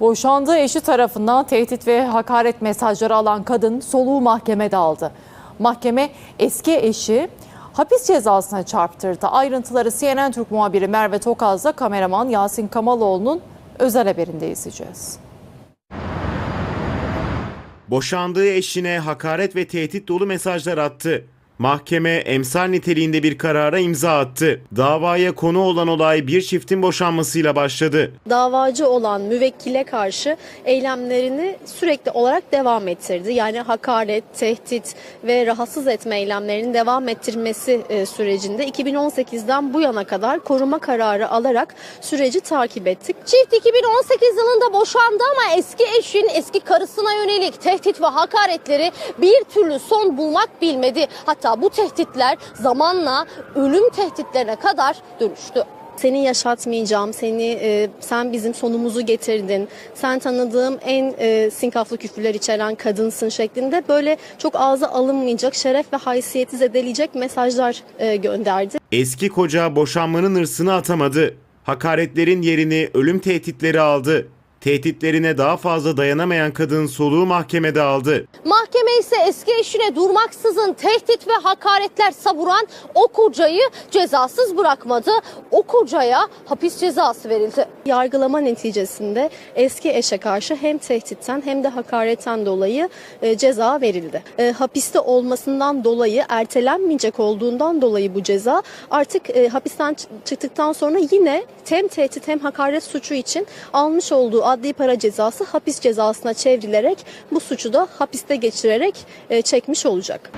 Boşandığı eşi tarafından tehdit ve hakaret mesajları alan kadın soluğu mahkemede aldı. Mahkeme eski eşi hapis cezasına çarptırdı. Ayrıntıları CNN Türk muhabiri Merve Tokaz'la kameraman Yasin Kamaloğlu'nun özel haberinde izleyeceğiz. Boşandığı eşine hakaret ve tehdit dolu mesajlar attı. Mahkeme emsal niteliğinde bir karara imza attı. Davaya konu olan olay bir çiftin boşanmasıyla başladı. davacı olan müvekkile karşı eylemlerini sürekli olarak devam ettirdi. Yani hakaret, tehdit ve rahatsız etme eylemlerinin devam ettirmesi e, sürecinde 2018'den bu yana kadar koruma kararı alarak süreci takip ettik. Çift 2018 yılında boşandı ama eski eşin eski karısına yönelik tehdit ve hakaretleri bir türlü son bulmak bilmedi. Hatta bu tehditler zamanla ölüm tehditlerine kadar dönüştü. Seni yaşatmayacağım, seni e, sen bizim sonumuzu getirdin, sen tanıdığım en e, sinkaflı küfürler içeren kadınsın şeklinde böyle çok ağza alınmayacak, şeref ve haysiyeti zedeleyecek mesajlar e, gönderdi. Eski koca boşanmanın hırsını atamadı. Hakaretlerin yerini ölüm tehditleri aldı. Tehditlerine daha fazla dayanamayan kadın soluğu mahkemede aldı. Mahkeme ise eski eşine durmaksızın tehdit ve hakaretler savuran o kocayı cezasız bırakmadı. O kocaya hapis cezası verildi. Yargılama neticesinde eski eşe karşı hem tehditten hem de hakaretten dolayı e, ceza verildi. E, hapiste olmasından dolayı ertelenmeyecek olduğundan dolayı bu ceza artık e, hapisten çıktıktan sonra yine hem tehdit hem hakaret suçu için almış olduğu adli para cezası hapis cezasına çevrilerek bu suçu da hapiste geçirerek e, çekmiş olacak.